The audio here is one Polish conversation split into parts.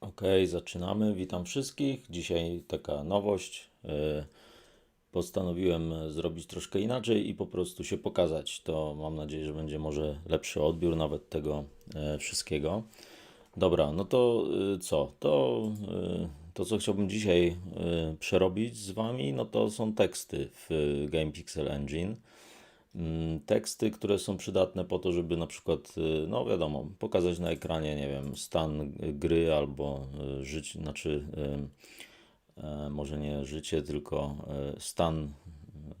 Ok, zaczynamy. Witam wszystkich. Dzisiaj taka nowość. E, Postanowiłem zrobić troszkę inaczej i po prostu się pokazać. To mam nadzieję, że będzie może lepszy odbiór nawet tego e, wszystkiego. Dobra, no to e, co? To, to co chciałbym dzisiaj przerobić z Wami, no to są teksty w Game Pixel Engine. Mm, Teksty, które są przydatne po to, żeby na przykład, y, no wiadomo, pokazać na ekranie, nie wiem, stan gry albo y, życie, znaczy y, e, może nie życie, tylko stan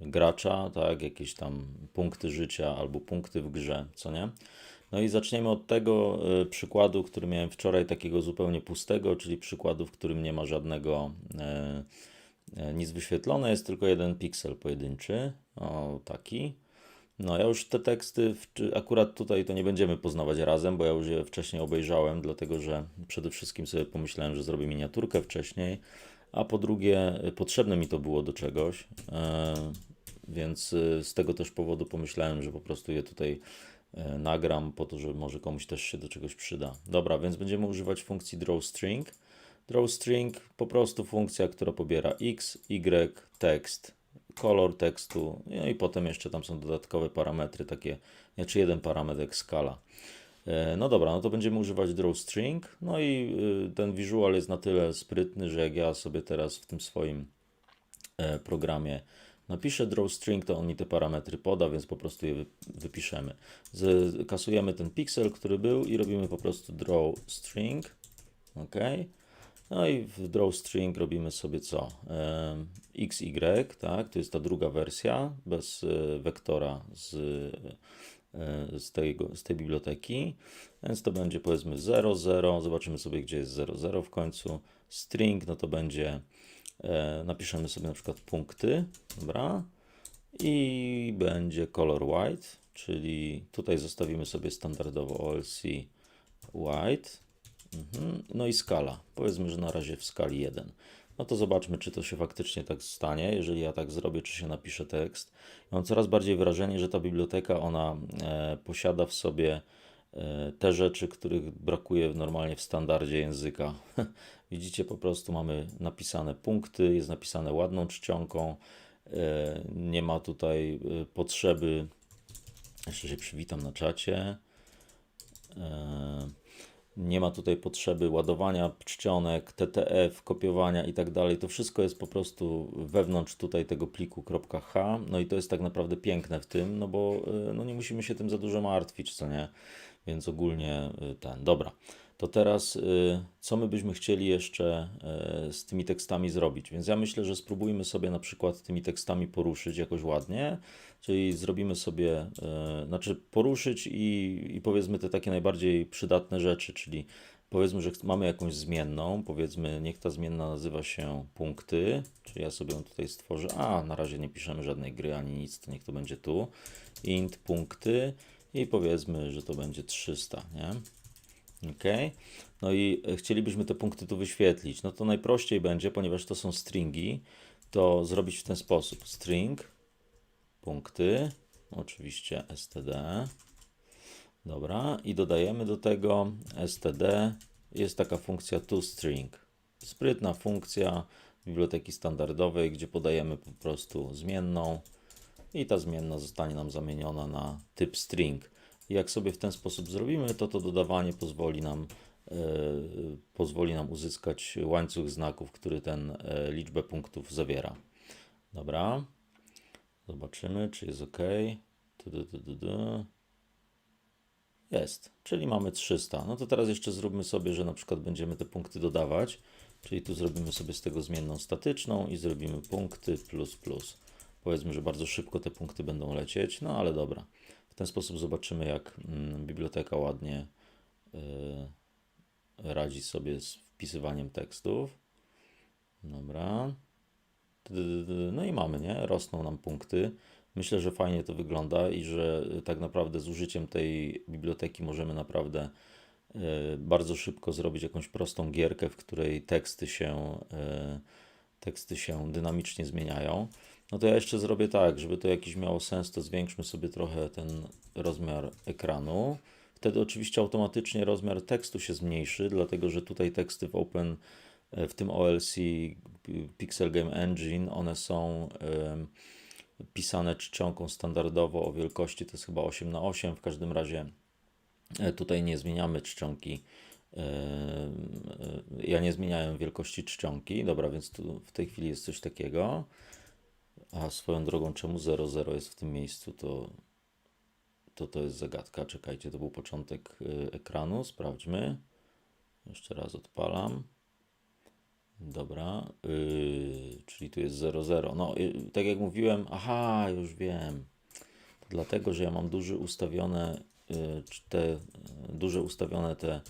gracza, tak, jakieś tam punkty życia albo punkty w grze, co nie? No i zaczniemy od tego przykładu, który miałem wczoraj, takiego zupełnie pustego, czyli przykładu, w którym nie ma żadnego nic wyświetlone, jest tylko jeden piksel pojedynczy, o taki. No, ja już te teksty, akurat tutaj to nie będziemy poznawać razem, bo ja już je wcześniej obejrzałem, dlatego że przede wszystkim sobie pomyślałem, że zrobię miniaturkę wcześniej, a po drugie, y, potrzebne mi to było do czegoś, e, więc y, z tego też powodu pomyślałem, że po prostu je tutaj e, nagram, po to, że może komuś też się do czegoś przyda. Dobra, więc będziemy używać funkcji drawString. DrawString po prostu funkcja, która pobiera x, y, tekst, kolor tekstu, no i potem jeszcze tam są dodatkowe parametry, takie, znaczy jeden parametr jak skala. E, No dobra, no to będziemy używać drawString, no i y, ten visual jest na tyle sprytny, że jak ja sobie teraz w tym swoim e, programie napiszę drawString, to on mi te parametry poda, więc po prostu je wy- wypiszemy. Kasujemy ten piksel, który był i robimy po prostu drawString, ok. No i w drawString robimy sobie co? XY, tak? To jest ta druga wersja, bez e, wektora z, e, z, tego, z tej biblioteki. Więc to będzie powiedzmy 0, 0. Zobaczymy sobie, gdzie jest 0, 0 w końcu. String, no to będzie, e, napiszemy sobie na przykład punkty, dobra? I będzie color white, czyli tutaj zostawimy sobie standardowo OLC white. Mhm. No i skala. Powiedzmy, że na razie w skali 1. No to zobaczmy, czy to się faktycznie tak stanie. Jeżeli ja tak zrobię, czy się napisze tekst. Mam coraz bardziej wrażenie, że ta biblioteka, ona e, posiada w sobie e, te rzeczy, których brakuje normalnie w standardzie języka. Widzicie, po prostu mamy napisane punkty, jest napisane ładną czcionką. E, nie ma tutaj e, potrzeby. Jeszcze się przywitam na czacie. E, nie ma tutaj potrzeby ładowania czcionek, TTF, kopiowania i tak dalej. To wszystko jest po prostu wewnątrz tutaj tego pliku .h. No i to jest tak naprawdę piękne w tym, no bo y, no nie musimy się tym za dużo martwić, co nie? Więc ogólnie y, ten. Dobra. To teraz y, co my byśmy chcieli jeszcze y, z tymi tekstami zrobić? Więc ja myślę, że spróbujmy sobie na przykład tymi tekstami poruszyć jakoś ładnie. Czyli zrobimy sobie, znaczy poruszyć i, i powiedzmy te takie najbardziej przydatne rzeczy, czyli powiedzmy, że mamy jakąś zmienną, powiedzmy, niech ta zmienna nazywa się punkty, czyli ja sobie ją tutaj stworzę, a na razie nie piszemy żadnej gry ani nic, to niech to będzie tu, int punkty i powiedzmy, że to będzie 300, nie? Ok. No i e, chcielibyśmy te punkty tu wyświetlić. No to najprościej będzie, ponieważ to są stringi, to zrobić w ten sposób. String punkty, oczywiście std. Dobra, i dodajemy do tego std. Jest taka funkcja toString. Sprytna funkcja biblioteki standardowej, gdzie podajemy po prostu zmienną i ta zmienna zostanie nam zamieniona na typ string. Jak sobie w ten sposób zrobimy, to to dodawanie pozwoli nam, e, pozwoli nam uzyskać łańcuch znaków, który ten e, liczbę punktów zawiera. Dobra. Zobaczymy, czy jest ok. Tu, tu, tu, tu. Jest, czyli mamy 300. No to teraz jeszcze zróbmy sobie, że na przykład będziemy te punkty dodawać. Czyli tu zrobimy sobie z tego zmienną statyczną i zrobimy punkty plus plus. Powiedzmy, że bardzo szybko te punkty będą lecieć, no ale dobra. W ten sposób zobaczymy, jak mm, biblioteka ładnie y, radzi sobie z wpisywaniem tekstów. Dobra. No i mamy, nie? Rosną nam punkty. Myślę, że fajnie to wygląda i że y, tak naprawdę z użyciem tej biblioteki możemy naprawdę y, bardzo szybko zrobić jakąś prostą gierkę, w której teksty się, teksty się dynamicznie zmieniają. No to ja jeszcze zrobię tak, żeby to jakiś miało sens, to zwiększmy sobie trochę ten rozmiar ekranu. Wtedy oczywiście automatycznie rozmiar tekstu się zmniejszy, dlatego że tutaj teksty w Open, e, w tym OLC Pixel Game Engine, one są em, pisane czcionką standardowo o wielkości, to jest chyba 8 na 8 w każdym razie e, tutaj nie zmieniamy czcionki. e, Ja nie zmieniałem wielkości czcionki. Dobra, więc tu w tej chwili jest coś takiego. A swoją drogą, czemu 00 jest w tym miejscu, to to, to jest zagadka. Czekajcie, to był początek y, ekranu. Sprawdźmy. Jeszcze raz odpalam. Dobra, yy, czyli tu jest 00. No, y, tak jak mówiłem, aha, już wiem. To dlatego, że ja mam duży ustawione y, cz- te, y, duże ustawione te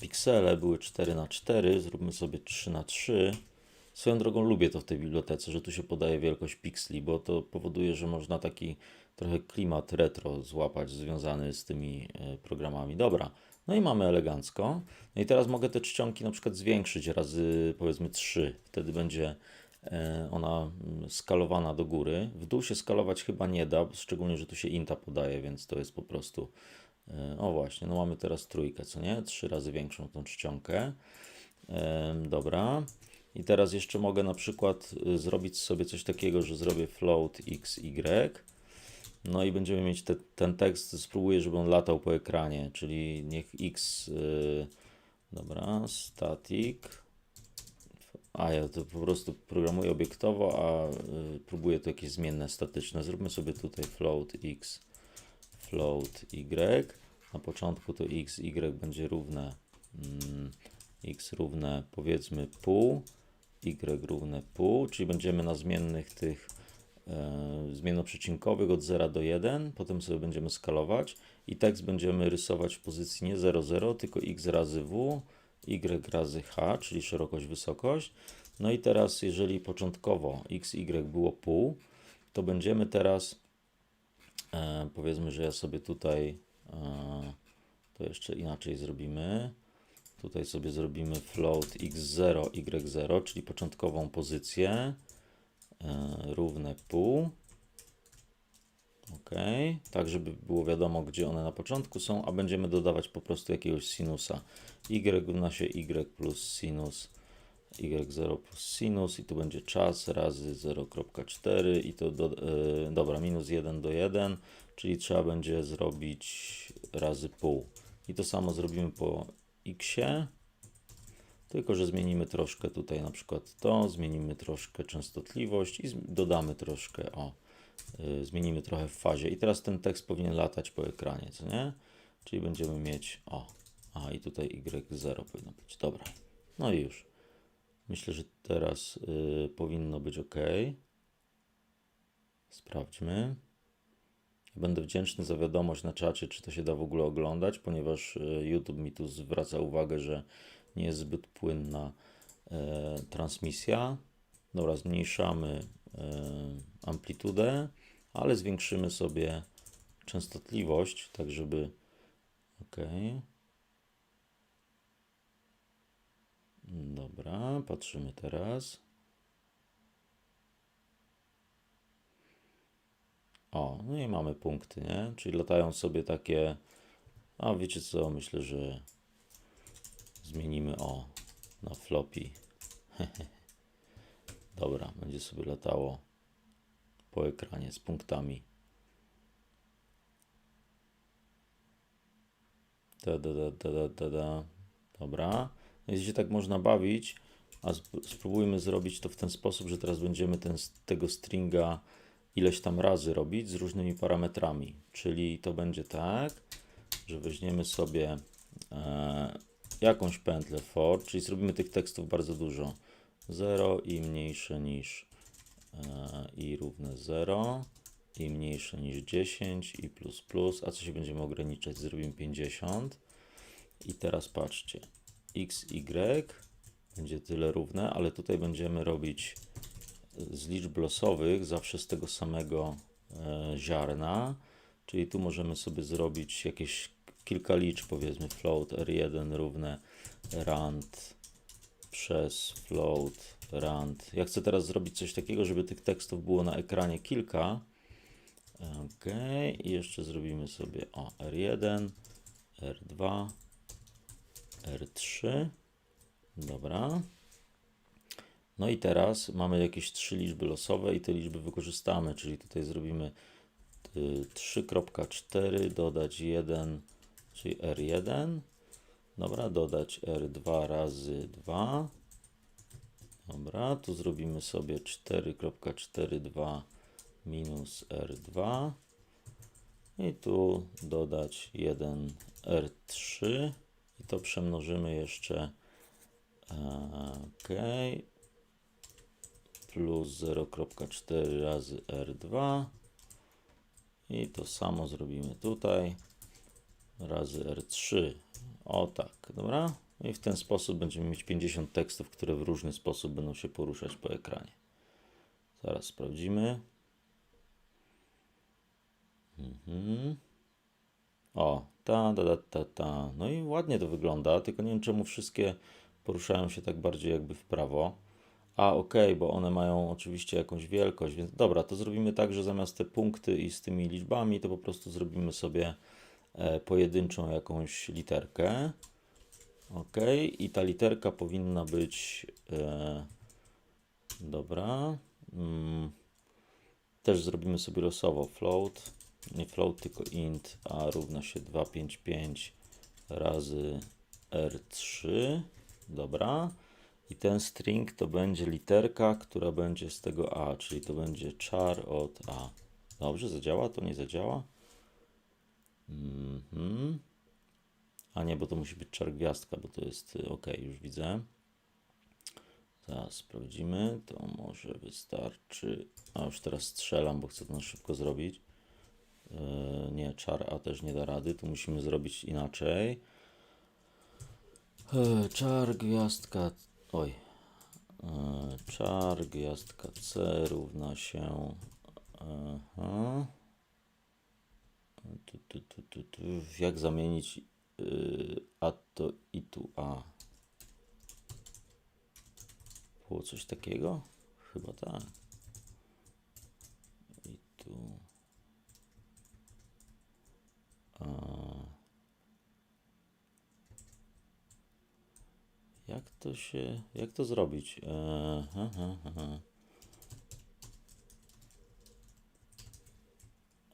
piksele, były 4 na 4 zróbmy sobie 3 na 3 Swoją drogą lubię to w tej bibliotece, że tu się podaje wielkość pikseli, bo to powoduje, że można taki trochę klimat retro złapać związany z tymi e, programami. Dobra, no i mamy elegancko. No i teraz mogę te czcionki na przykład zwiększyć razy powiedzmy 3. Wtedy będzie e, ona mm, skalowana do góry. W dół się skalować chyba nie da, szczególnie, że tu się inta podaje, więc to jest po prostu. e, O właśnie, no mamy teraz trójkę, co nie? Trzy razy większą tą czcionkę. Dobra. I teraz jeszcze mogę na przykład y, zrobić sobie coś takiego, że zrobię float x, y. No i będziemy mieć te, ten tekst, spróbuję, żeby on latał po ekranie, czyli niech x, y, dobra, static, a ja to po prostu programuję obiektowo, a y, próbuję to jakieś zmienne statyczne. Zróbmy sobie tutaj float x, float y. Na początku to x, y będzie równe mm, x równe powiedzmy pół, y równe pół, czyli będziemy na zmiennych tych e, zmiennoprzecinkowych od 0 do 1, potem sobie będziemy skalować i tekst będziemy rysować w pozycji nie 0, 0, tylko x razy w, y razy h, czyli szerokość, wysokość. No i teraz, jeżeli początkowo x, y było pół, to będziemy teraz, e, powiedzmy, że ja sobie tutaj, e, to jeszcze inaczej zrobimy. Tutaj sobie zrobimy float x0, y0, czyli początkową pozycję e, równe pół. Ok, tak żeby było wiadomo, gdzie one na początku są, a będziemy dodawać po prostu jakiegoś sinusa. y równa się y plus sinus y0 plus sinus i tu będzie czas razy 0,4 i to do, e, dobra, minus 1 do 1, czyli trzeba będzie zrobić razy pół. I to samo zrobimy po xie, tylko że zmienimy troszkę tutaj na przykład to, zmienimy troszkę częstotliwość i dodamy troszkę, o, y, zmienimy trochę w fazie. I teraz ten tekst powinien latać po ekranie, co nie? Czyli będziemy mieć, o, a i tutaj y0 powinno być, dobra. No i już. Myślę, że teraz y, powinno być ok. Sprawdźmy. Będę wdzięczny za wiadomość na czacie, czy to się da w ogóle oglądać, ponieważ e, YouTube mi tu zwraca uwagę, że nie jest zbyt płynna e, transmisja. Dobra, zmniejszamy e, amplitudę, ale zwiększymy sobie częstotliwość, tak żeby. Ok. Dobra, patrzymy teraz. O, no i mamy punkty, nie? Czyli latają sobie takie. A wiecie co? Myślę, że zmienimy o na floppy. Dobra, będzie sobie latało po ekranie z punktami. Da, da, da, da, da, da. Dobra. Jeśli się tak można bawić, a sp- spróbujmy zrobić to w ten sposób, że teraz będziemy ten, tego stringa ileś tam razy robić z różnymi parametrami. Czyli to będzie tak, że weźmiemy sobie e, jakąś pętlę for, czyli zrobimy tych tekstów bardzo dużo. 0 i mniejsze niż e, i równe 0 i mniejsze niż 10 i plus plus, a co się będziemy ograniczać? Zrobimy 50 i teraz patrzcie, x, y będzie tyle równe, ale tutaj będziemy robić z liczb losowych zawsze z tego samego e, ziarna, czyli tu możemy sobie zrobić jakieś kilka liczb, powiedzmy float r1 równe rand przez float rand. Ja chcę teraz zrobić coś takiego, żeby tych tekstów było na ekranie kilka. Ok, i jeszcze zrobimy sobie o r1, R2, R3. Dobra. No i teraz mamy jakieś trzy liczby losowe i te liczby wykorzystamy, czyli tutaj zrobimy y, 3.4, dodać 1, czyli R1. Dobra, dodać R2 razy 2. Dobra, tu zrobimy sobie 4.42 minus R2. I tu dodać 1 R3 i to przemnożymy jeszcze ok plus 0.4 razy R2 i to samo zrobimy tutaj razy R3 o tak, dobra i w ten sposób będziemy mieć 50 tekstów, które w różny sposób będą się poruszać po ekranie zaraz sprawdzimy Mhm. O, ta, ta, ta, ta, ta. No i ładnie to wygląda, tylko nie wiem czemu wszystkie poruszają się tak bardziej jakby w prawo. A, ok, bo one mają oczywiście jakąś wielkość, więc dobra, to zrobimy tak, że zamiast te punkty i z tymi liczbami, to po prostu zrobimy sobie e, pojedynczą jakąś literkę. Ok, i ta literka powinna być. E, dobra. Mm, też zrobimy sobie losowo float nie float, tylko int a równa się 255 razy r3. Dobra. I ten string to będzie literka, która będzie z tego a, czyli to będzie char od a. Dobrze, zadziała? To nie zadziała? Mhm. A nie, bo to musi być char gwiazdka, bo to jest y, ok, już widzę. Zaraz sprawdzimy. To może wystarczy. A już teraz strzelam, bo chcę to na szybko zrobić. Yy, nie, czar A też nie da rady, tu musimy zrobić inaczej. Yy, Czar gwiazdka, oj, Yy, czar gwiazdka C równa się, aha. Tu, tu, tu, tu, tu. jak zamienić yy, A to i tu A? Było coś takiego? Chyba tak. I tu. A... Jak to się, jak to zrobić? E.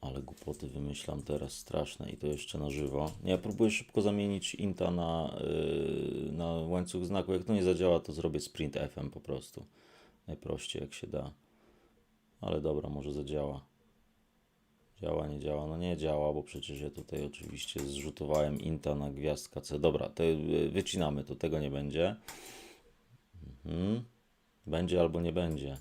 Ale głupoty wymyślam teraz straszne i to jeszcze na żywo. Ja próbuję szybko zamienić inta na, yy, na łańcuch znaku. Jak to nie zadziała, to zrobię sprint F-em po prostu. Najprościej jak się da. Ale dobra, może zadziała. Działa, nie działa? No nie działa, bo przecież ja tutaj oczywiście zrzutowałem inta na gwiazdka C. Dobra, to y, wycinamy, to tego nie będzie. Mhm. Będzie albo nie będzie.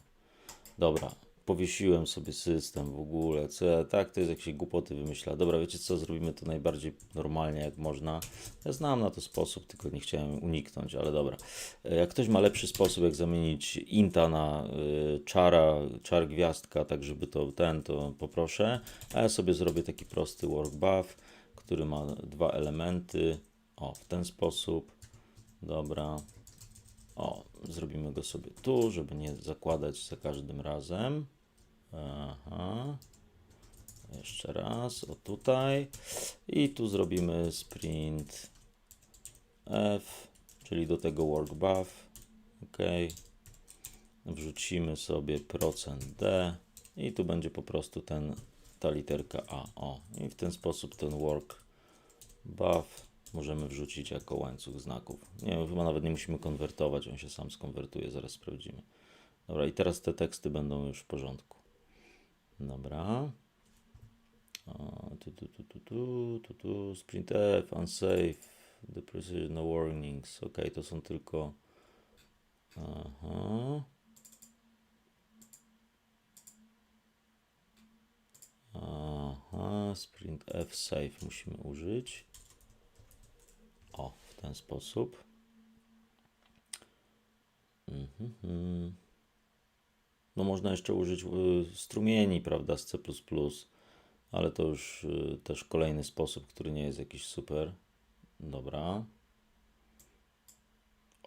Dobra, powiesiłem sobie system w ogóle. Co tak, to jest jakieś głupoty wymyśla. Dobra, wiecie co, zrobimy to najbardziej normalnie jak można. Ja znam na to sposób, tylko nie chciałem uniknąć, ale dobra. E, Jak ktoś ma lepszy sposób, jak zamienić inta na y, czara, czar gwiazdka, tak żeby to ten, to poproszę. A ja sobie zrobię taki prosty work buff, który ma dwa elementy. O, w ten sposób. Dobra. O, zrobimy go sobie tu, żeby nie zakładać za każdym razem. Aha. Jeszcze raz, o tutaj. I tu zrobimy sprint F, czyli do tego work buff. OK. Wrzucimy sobie procent %d i tu będzie po prostu ten, ta literka A. O, i w ten sposób ten work buff możemy wrzucić jako łańcuch znaków. Nie wiem, chyba nawet nie musimy konwertować, on się sam skonwertuje, zaraz sprawdzimy. Dobra, i teraz te teksty będą już w porządku. Dobra. O, tu, tu, tu, tu, tu, tu, tu, sprint F, unsafe, the precision, no warnings. Ok, to są tylko. Aha. Aha, sprint F save musimy użyć. O, w ten sposób. Mhm. No można jeszcze użyć y, strumieni, prawda, z C++, ale to już y, też kolejny sposób, który nie jest jakiś super. Dobra.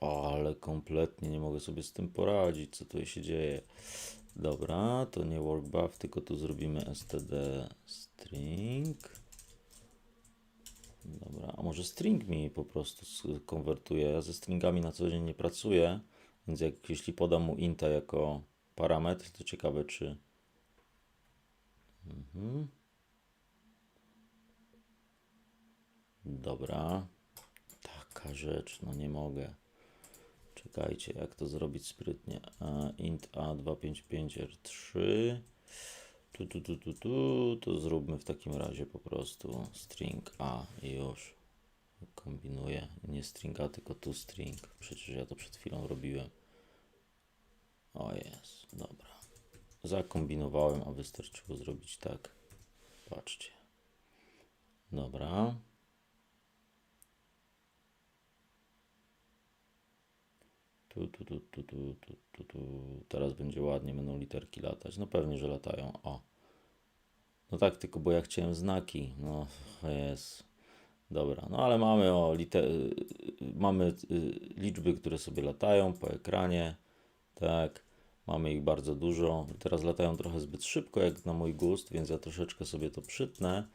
O, ale kompletnie nie mogę sobie z tym poradzić, co tutaj się dzieje. Dobra, to nie work buff, tylko tu zrobimy std string. Dobra, a może string mi po prostu konwertuje. Ja ze stringami na co dzień nie pracuję, więc jak, jeśli podam mu inta jako parametr, to ciekawe czy... Mhm. Dobra, taka rzecz, no nie mogę. Czekajcie, jak to zrobić sprytnie. A, int a255r3. Tu, tu, tu, tu, tu, to zróbmy w takim razie po prostu string a i już. Kombinuję. Nie string a, tylko tu string. Przecież ja to przed chwilą robiłem. O jest, dobra. Zakombinowałem, a wystarczyło zrobić tak. Patrzcie. Dobra. Tu, tu, tu, tu, tu, tu, tu, tu. Teraz będzie ładnie, będą literki latać. No pewnie, że latają. O. No tak, tylko bo ja chciałem znaki. No jest. Dobra, no ale mamy o liter... mamy y, liczby, które sobie latają po ekranie. Tak, mamy ich bardzo dużo. Teraz latają trochę zbyt szybko, jak na mój gust, więc ja troszeczkę sobie to przytnę.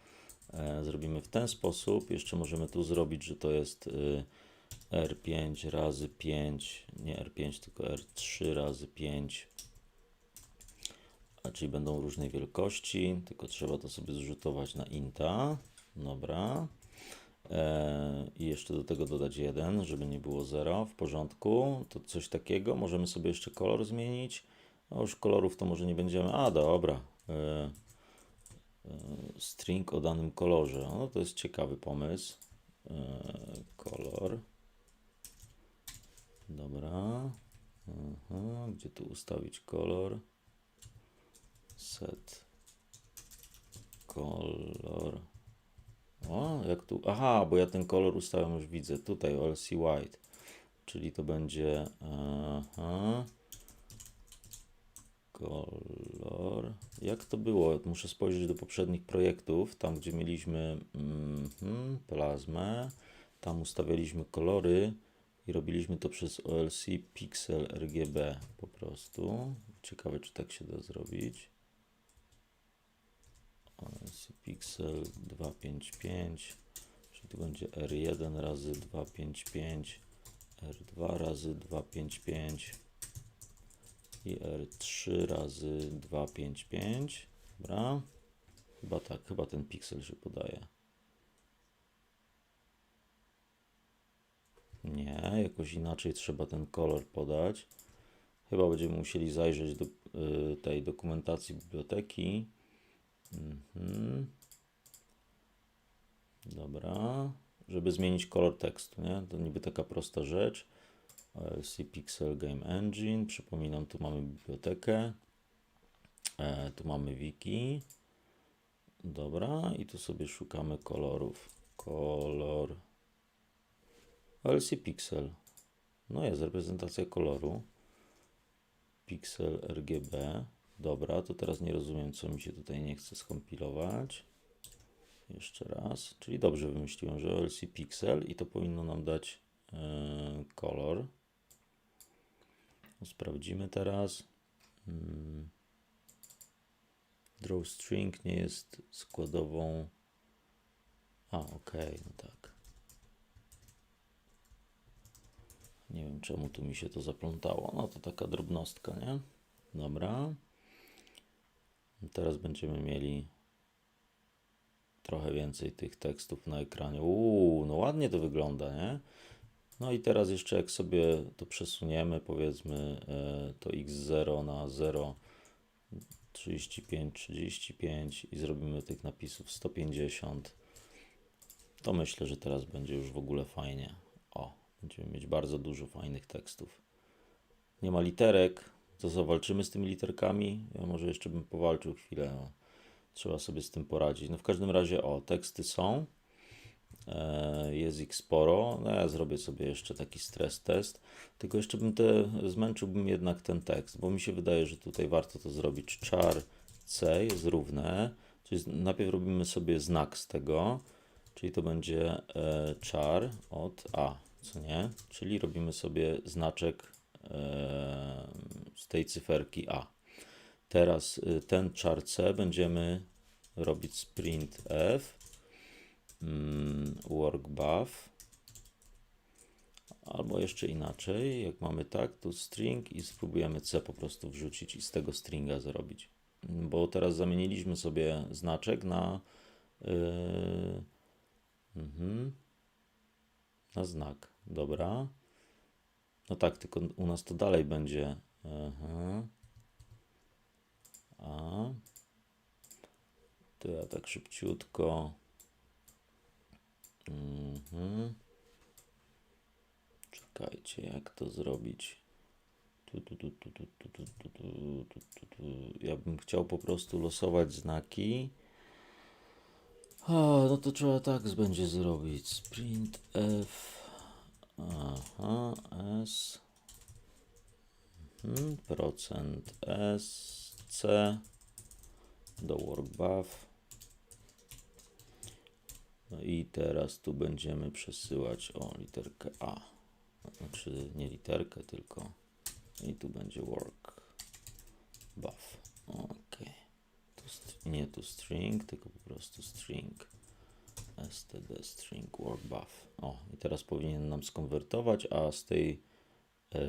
E, zrobimy w ten sposób. Jeszcze możemy tu zrobić, że to jest y, R5 razy 5, nie R5, tylko R3 razy 5. A czyli będą różnej wielkości, tylko trzeba to sobie zrzutować na inta. Dobra. E, I jeszcze do tego dodać 1, żeby nie było 0. W porządku. To coś takiego. Możemy sobie jeszcze kolor zmienić. No już kolorów to może nie będziemy. A, dobra. E, e, string o danym kolorze. No to jest ciekawy pomysł. Kolor. Dobra. Aha, gdzie tu ustawić kolor? Set. Kolor. O, jak tu. Aha, bo ja ten kolor ustawiam już widzę. Tutaj OLC White. Czyli to będzie. Aha. Kolor. Jak to było? Muszę spojrzeć do poprzednich projektów. Tam, gdzie mieliśmy mhm, plazmę. Tam ustawialiśmy kolory i robiliśmy to przez OLC Pixel RGB po prostu. Ciekawe, czy tak się da zrobić. Pixel 255, czyli to będzie R1 razy 255, R2 razy 255 i R3 razy 255. Dobra. Chyba tak, chyba ten piksel się podaje. Nie, jakoś inaczej trzeba ten kolor podać. Chyba będziemy musieli zajrzeć do y, tej dokumentacji biblioteki. Mhm. Dobra, żeby zmienić kolor tekstu, nie? To niby taka prosta rzecz. OLC Pixel Game Engine. Przypominam, tu mamy bibliotekę. E, tu mamy wiki. Dobra, i tu sobie szukamy kolorów. Kolor. OLC Pixel. No jest reprezentacja koloru. Pixel RGB. Dobra, to teraz nie rozumiem, co mi się tutaj nie chce skompilować. Jeszcze raz. Czyli dobrze wymyśliłem, że OLC Pixel i to powinno nam dać yy, kolor. Sprawdzimy teraz. Hmm. Drawstring nie jest składową. A, ok, no tak. Nie wiem, czemu tu mi się to zaplątało. No to taka drobnostka, nie? Dobra. Teraz będziemy mieli trochę więcej tych tekstów na ekranie. Uuu, no ładnie to wygląda, nie? No i teraz jeszcze jak sobie to przesuniemy, powiedzmy e, to x0 na 0, 35, 35 i zrobimy tych napisów 150, to myślę, że teraz będzie już w ogóle fajnie. O, będziemy mieć bardzo dużo fajnych tekstów. Nie ma literek, to co, walczymy z tymi literkami? Ja może jeszcze bym powalczył chwilę. No. Trzeba sobie z tym poradzić. No w każdym razie, o, teksty są. E, jest ich sporo. No ja zrobię sobie jeszcze taki stres test. Tylko jeszcze bym te, zmęczyłbym jednak ten tekst, bo mi się wydaje, że tutaj warto to zrobić. Char C jest równe. Czyli najpierw robimy sobie znak z tego, czyli to będzie e, char od A, co nie? Czyli robimy sobie znaczek z tej cyferki A. Teraz y, ten char C będziemy robić sprint F mm, work buff. Albo jeszcze inaczej, jak mamy tak, tu string i spróbujemy C po prostu wrzucić i z tego stringa zrobić. Bo teraz zamieniliśmy sobie znaczek na yy, na znak. Dobra. No tak, tylko u nas to dalej będzie. Aha. A. To ja tak szybciutko. Mhm. Czekajcie, jak to zrobić. Ja bym chciał po prostu losować znaki. A, no to trzeba tak będzie zrobić. Sprint F. Aha, S. Mhm, procent S, C. Do work buff. No i teraz tu będziemy przesyłać o literkę A. Znaczy nie literkę, tylko i tu będzie work buff. Ok. Tu nie tu string, tylko po prostu string std string work buff. O, i teraz powinien nam skonwertować, a z tej yy,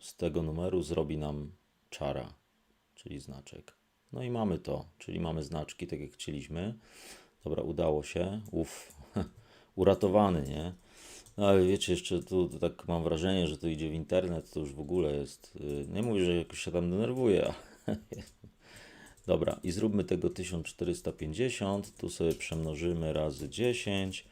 z tego numeru zrobi nam czara, czyli znaczek. No i mamy to, czyli mamy znaczki, tak jak chcieliśmy. Dobra, udało się. Uff, uratowany, nie? No ale wiecie, jeszcze tu, tak mam wrażenie, że to idzie w internet, to już w ogóle jest. yy, Nie mówię, że jakoś się tam denerwuję. Dobra, i zróbmy tego 1450. Tu sobie przemnożymy razy 10,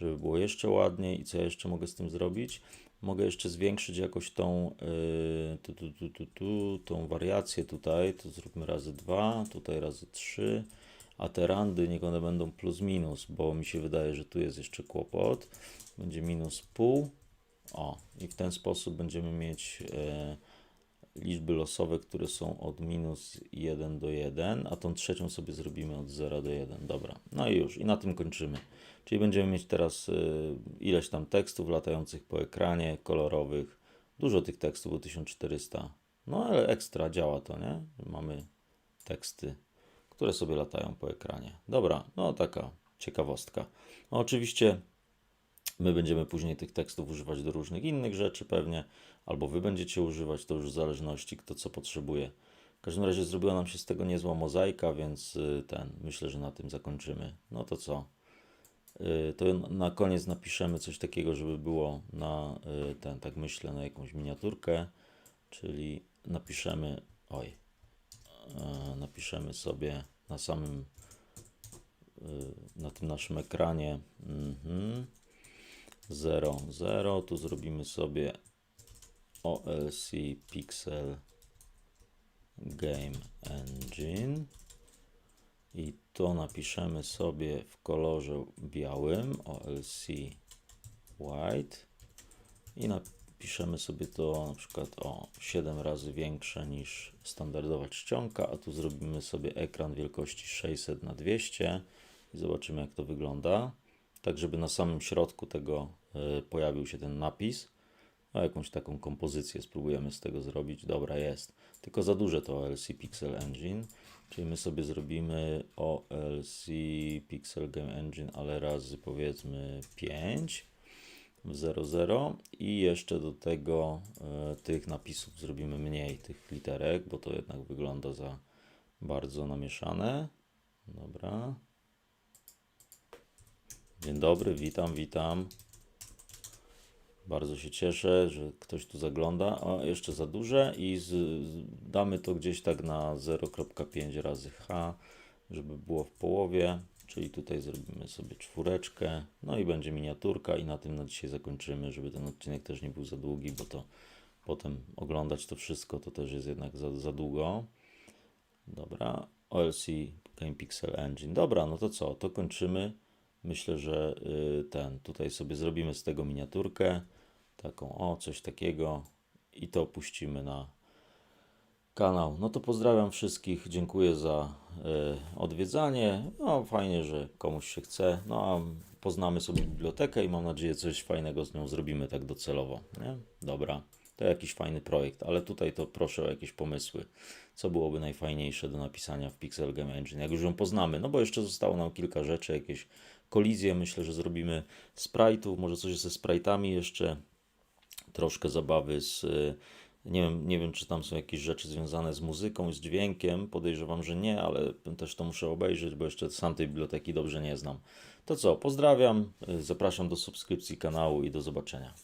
żeby było jeszcze ładniej. I co ja jeszcze mogę z tym zrobić? Mogę jeszcze zwiększyć jakoś tą, yy, tu, tu, tu, tu, tą wariację tutaj. To zróbmy razy 2, tutaj razy 3. A te randy niech one będą plus minus, bo mi się wydaje, że tu jest jeszcze kłopot. Będzie minus pół. O, i w ten sposób będziemy mieć e, liczby losowe, które są od minus 1 do 1, a tą trzecią sobie zrobimy od 0 do 1. Dobra, no i już, i na tym kończymy. Czyli będziemy mieć teraz y, ileś tam tekstów latających po ekranie, kolorowych. Dużo tych tekstów, bo 1400. No ale ekstra działa to, nie? Mamy teksty, które sobie latają po ekranie. Dobra, no taka ciekawostka. No oczywiście My będziemy później tych tekstów używać do różnych innych rzeczy pewnie, albo wy będziecie używać, to już w zależności kto co potrzebuje. W każdym razie zrobiła nam się z tego niezła mozaika, więc y, ten, myślę, że na tym zakończymy. No to co? Y, To na koniec napiszemy coś takiego, żeby było na y, ten, tak myślę, na jakąś miniaturkę, czyli napiszemy, oj, napiszemy sobie na samym, na tym naszym ekranie, mhm, 0, 0. Tu zrobimy sobie OLC Pixel Game Engine. I to napiszemy sobie w kolorze białym OLC White. I napiszemy sobie to na przykład o 7 razy większe niż standardowa czcionka, a tu zrobimy sobie ekran wielkości 600 na 200 i zobaczymy jak to wygląda. Tak żeby na samym środku tego y, pojawił się ten napis. Jakąś taką kompozycję spróbujemy z tego zrobić. Dobra, jest. Tylko za duże to OLC Pixel Engine. Czyli my sobie zrobimy OLC Pixel Game Engine, ale razy powiedzmy 5 w 00 i jeszcze do tego y, tych napisów zrobimy mniej, tych literek, bo to jednak wygląda za bardzo namieszane. Dobra. Dzień dobry, witam, witam. Bardzo się cieszę, że ktoś tu zagląda. O, jeszcze za duże i z, damy to gdzieś tak na 0,5 razy H, żeby było w połowie. Czyli tutaj zrobimy sobie czwóreczkę, no i będzie miniaturka i na tym na dzisiaj zakończymy, żeby ten odcinek też nie był za długi, bo to potem oglądać to wszystko to też jest jednak za, za długo. Dobra, OLC Game Pixel Engine. Dobra, no to co, to kończymy. Myślę, że y, ten, tutaj sobie zrobimy z tego miniaturkę, taką, o, coś takiego i to puścimy na kanał. No to pozdrawiam wszystkich, dziękuję za y, odwiedzanie. No fajnie, że komuś się chce. No a poznamy sobie bibliotekę i mam nadzieję coś fajnego z nią zrobimy tak docelowo, nie? Dobra. To jakiś fajny projekt, ale tutaj to proszę o jakieś pomysły. Co byłoby najfajniejsze do napisania w Pixel Game Engine, jak już ją poznamy? No bo jeszcze zostało nam kilka rzeczy, jakieś kolizję. Myślę, że zrobimy sprite'ów, może coś ze sprite'ami jeszcze, troszkę zabawy z. y, Nie wiem, nie wiem, czy tam są jakieś rzeczy związane z muzyką, z dźwiękiem. Podejrzewam, że nie, ale też to muszę obejrzeć, bo jeszcze sam tej biblioteki dobrze nie znam. To co, pozdrawiam, y, zapraszam do subskrypcji kanału i do zobaczenia.